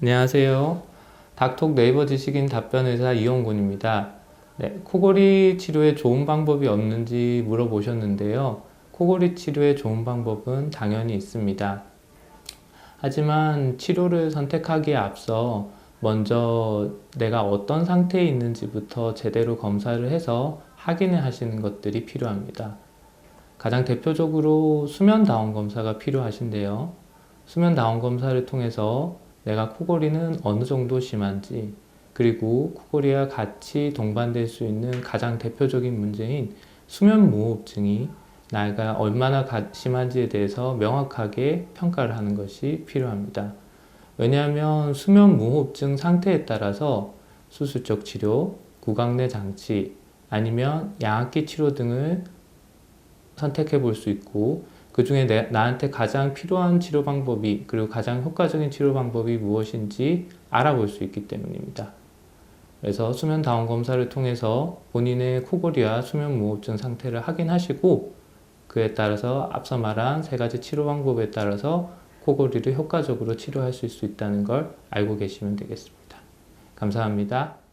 안녕하세요. 닥톡 네이버 지식인 답변의사 이용군입니다. 네, 코골이 치료에 좋은 방법이 없는지 물어보셨는데요. 코골이 치료에 좋은 방법은 당연히 있습니다. 하지만 치료를 선택하기에 앞서 먼저 내가 어떤 상태에 있는지부터 제대로 검사를 해서 확인을 하시는 것들이 필요합니다. 가장 대표적으로 수면 다운 검사가 필요하신데요. 수면 다운 검사를 통해서 내가 코골이는 어느 정도 심한지 그리고 코골이와 같이 동반될 수 있는 가장 대표적인 문제인 수면 무호흡증이 나이가 얼마나 가- 심한지에 대해서 명확하게 평가를 하는 것이 필요합니다. 왜냐하면 수면 무호흡증 상태에 따라서 수술적 치료, 구강내 장치 아니면 양압기 치료 등을 선택해 볼 수 있고 그 중에 나한테 가장 필요한 치료 방법이 그리고 가장 효과적인 치료 방법이 무엇인지 알아볼 수 있기 때문입니다. 그래서 수면 다운 검사를 통해서 본인의 코골이와 수면 무호흡증 상태를 확인하시고 그에 따라서 앞서 말한 세 가지 치료 방법에 따라서 코골이를 효과적으로 치료하실 수 있다는 걸 알고 계시면 되겠습니다. 감사합니다.